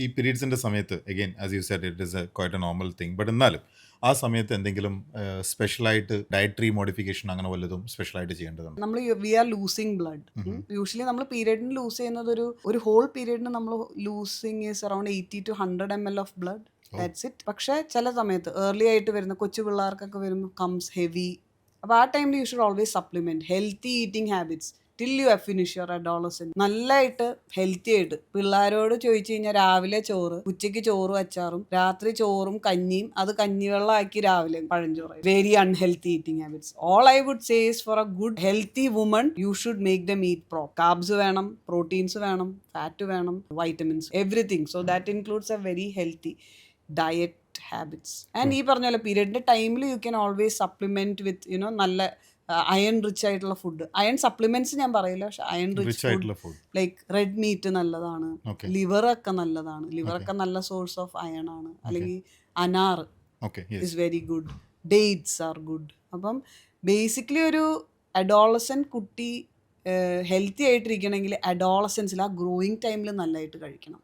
ഈ പീരീഡ്സിന്റെ സമയത്ത് again as you said it is a quite a normal thing but എന്നാലും ആ സമയത്ത് എന്തെങ്കിലും സ്പെഷ്യലായിട്ട് ഡയറ്ററി മോഡിഫിക്കേഷൻ അങ്ങനെ വല്ലതും സ്പെഷ്യലായിട്ട് ചെയ്യേണ്ടതുണ്ട്? നമ്മൾ we are losing blood. Usually നമ്മൾ പീരീഡിന് ലൂസ് ചെയ്യുന്നത് ഒരു ഒരു ഹോൾ പീരീഡിന് നമ്മൾ losing is around eighty to hundred M L of blood. That's it പക്ഷേ ചില സമയത്ത് ഏർലി ആയിട്ട് വരുന്ന കൊച്ചു പിള്ളേർക്കൊക്കെ വരുമ്പോൾ കംസ് ഹെവി അപ്പോൾ ആ ടൈമിൽ you should always supplement healthy eating habits till you finish your adolescence നല്ലതായിട്ട് ഹെൽത്തി ആയിട്ട്. പിള്ളേരോട് ചോദിച്ചു കഴിഞ്ഞാൽ രാവിലെ ചോറ് ഉച്ചയ്ക്ക് ചോറ് അച്ചാറും രാത്രി ചോറും കഞ്ഞിയും അത് കഞ്ഞിവെള്ളം ആക്കി രാവിലെ പഴഞ്ചോറ്. Very unhealthy eating habits all I would says for a good healthy woman you should make them eat pro carbs വേണം പ്രോട്ടീൻസ് വേണം ഫാറ്റ് വേണം vitamins everything so that includes a very healthy diet habits and ഈ പറഞ്ഞ പോലെ പീരീഡിന്റെ ടൈമിൽ you can always supplement with you know നല്ല iron rich ആയിട്ടുള്ള ഫുഡ് അയൺ സപ്ലിമെന്റ്സ് ഞാൻ പറയില്ല പക്ഷെ അയൺ റിച്ച് ആയിട്ടുള്ള ഫുഡ് ലൈക്ക് റെഡ് മീറ്റ് നല്ലതാണ്. ലിവർ ഒക്കെ നല്ലതാണ്. ലിവർ ഒക്കെ നല്ല സോഴ്സ് ഓഫ് അയൺ ആണ്. അല്ലെങ്കിൽ anar is very good dates are good അപ്പം ബേസിക്കലി ഒരു അഡോളസൻ കുട്ടി ഹെൽത്തി ആയിട്ടിരിക്കണമെങ്കിൽ അഡോളസൻസിൽ ആ ഗ്രോയിങ് ടൈമിൽ നല്ലതായിട്ട് കഴിക്കണം.